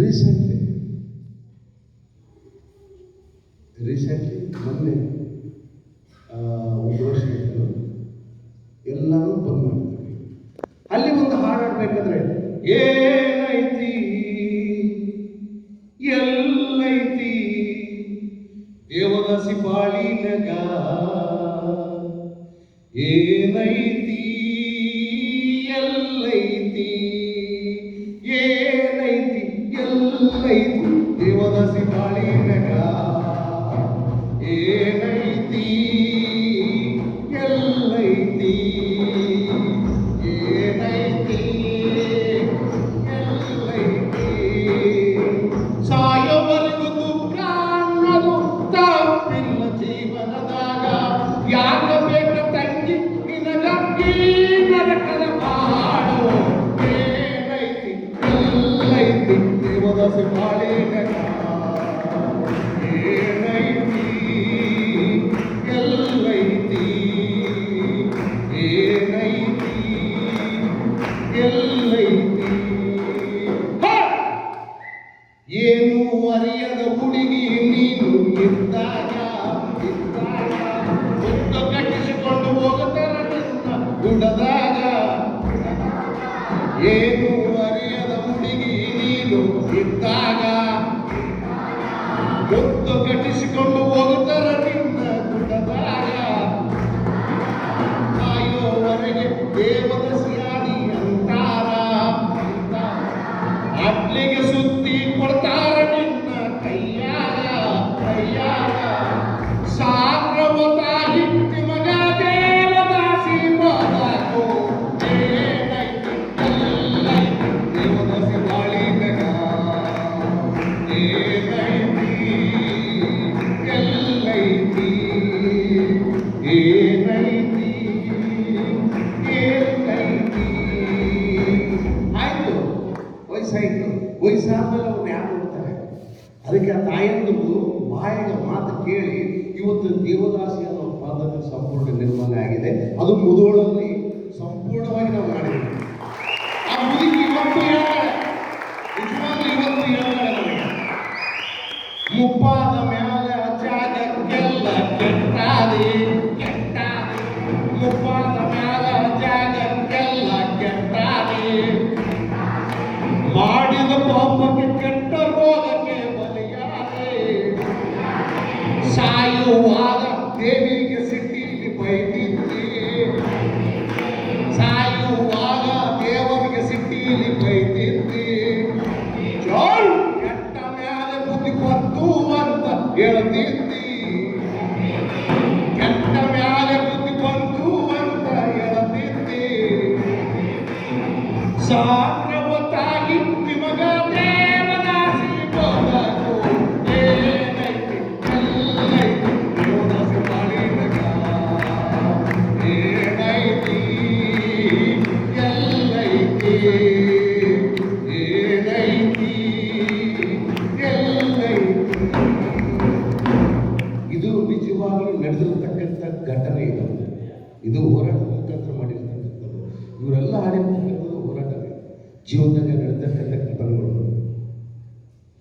Recently recently ಮೊನ್ನೆ ಒಂದು ವರ್ಷ ಆಯ್ತು ಎಲ್ಲರೂ ಬಂದ್ ಮಾಡಿದ್ವಿ ಅಲ್ಲಿ ಒಂದು ಹಾಡು ಹಾಡ್ಬೇಕಾದ್ರೆ ಏನೈತಿ ಎಲ್ಲೈತಿ? ದೇವದಾಸಿ ಬಾಳಿನಗ ಏನೈತಿ ಏನು ಅರಿಯದ ಹುಡುಗಿ ನೀನು ಇದ್ದಾಗ ಇದ್ದಾಗ y ವಯಸ್ಸಾದ್ಮೇಲೆ ಅವ್ರು ಯಾರು ನೋಡ್ತಾರೆ ಅದಕ್ಕೆ ಆ ತಾಯಂದು ಬಾಯಿಗೆ ಮಾತು ಕೇಳಿ, ಇವತ್ತು ದೇವದಾಸಿ ಅನ್ನೋ ಪದ್ಧತಿ ಸಂಪೂರ್ಣ ನಿರ್ಮಾಣ ಆಗಿದೆ. ಅದು ಮುದೋಳಲ್ಲಿ ಸಂಪೂರ್ಣವಾಗಿ ಮಾಡಿದ ಪಾಪಕ್ಕೆ ಕೆಟ್ಟ ರೋಗಕ್ಕೆ ಬಲಿಯಾದೆ ಸಾಯುವಾಗ ದೇವಿಗೆ ಸಿಟ್ಟಿಲಿ ಬೈದಿದ್ದೆ ಸಾಯುವಾಗ ದೇವರಿಗೆ ಸಿಟ್ಟಿಲಿ ಬೈದಿದ್ದೆ ಜೋಳ್ ಕೆಟ್ಟ ಮ್ಯಾಲೆ ಬುದ್ಧಿ ಕೊತ್ತು ಅಂತ ಹೇಳ್ತಿದ್ದಿ ಕೆಟ್ಟ ಮ್ಯಾಲೆ ಬುದ್ಧಿ ಬಂತು ಅಂತ ಹೇಳ್ತಿದ್ದಿ ಸಾಕ್ರವತಾಗಿ ಜೀವನದಾಗ ನಡೆದಕ್ಕಂಥ ಘಟನೆಗಳು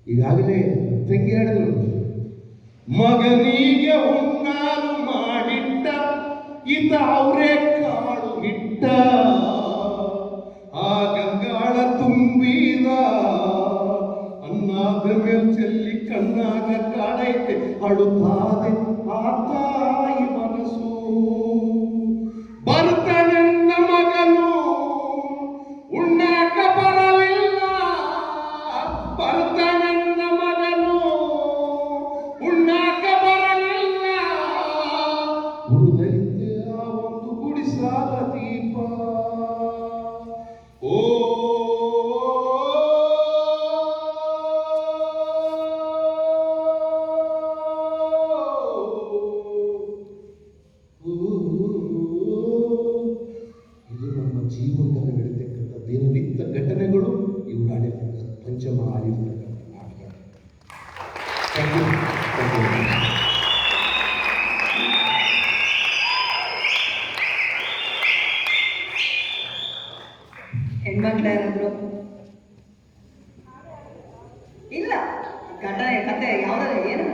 ಈಗಾಗಲೇ ತಂಗಿ ಹೇಳಿದ್ರು, ಮಗನಿಗೆ ಹುಣ್ಣಾರು ಮಾಡಿಟ್ಟ ಇತ ಅವರೇ ಕಾಳು ಇಟ್ಟ ಆ ಗಂಗಾಳ ತುಂಬಿದ, ಅನ್ನಾದ ಮೇಲೆ ಚೆಲ್ಲಿ ಕಣ್ಣಾಗ ಕಾಡೈತೆ ಅಳುತ್ತಾದೆ ಆ ಹೆಣ್ಮಕ್ಳು ಇಲ್ಲ ಘಟನೆ ಕತೆ ಯಾವ್ದಾರ ಏನು?